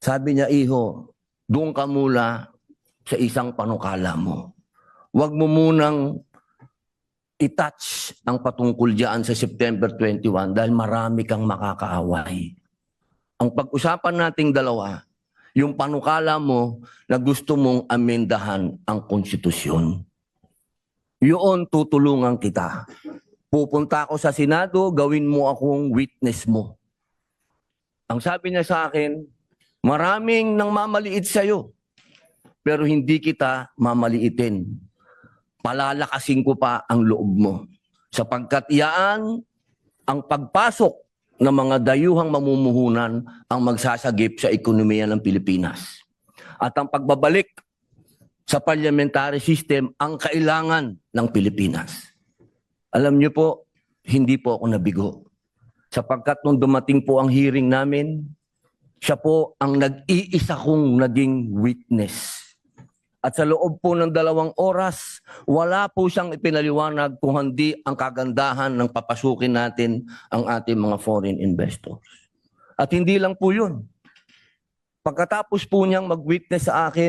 Sabi niya, Iho, doon ka mula sa isang panukala mo. Huwag mo munang i-touch ang patungkol diyan sa September 21 dahil marami kang makakaaway. Ang pag-usapan nating dalawa, yung panukala mo na gusto mong amendahan ang konstitusyon. Yun, tutulungan kita. Pupunta ako sa Senado, gawin mo akong witness mo. Ang sabi niya sa akin, maraming nang mamaliit sa'yo, pero hindi kita mamaliitin. Palalakasin ko pa ang loob mo. Sapagkat iyaan ang pagpasok ng mga dayuhang mamumuhunan ang magsasagip sa ekonomiya ng Pilipinas. At ang pagbabalik sa parliamentary system ang kailangan ng Pilipinas. Alam niyo po, hindi po ako nabigo. Sapagkat nung dumating po ang hearing namin, siya po ang nag-iisa kong naging witness. At sa loob po ng dalawang oras, wala po siyang ipinaliwanag kung hindi ang kagandahan ng papasukin natin ang ating mga foreign investors. At hindi lang po yun. Pagkatapos po niyang mag-witness sa akin,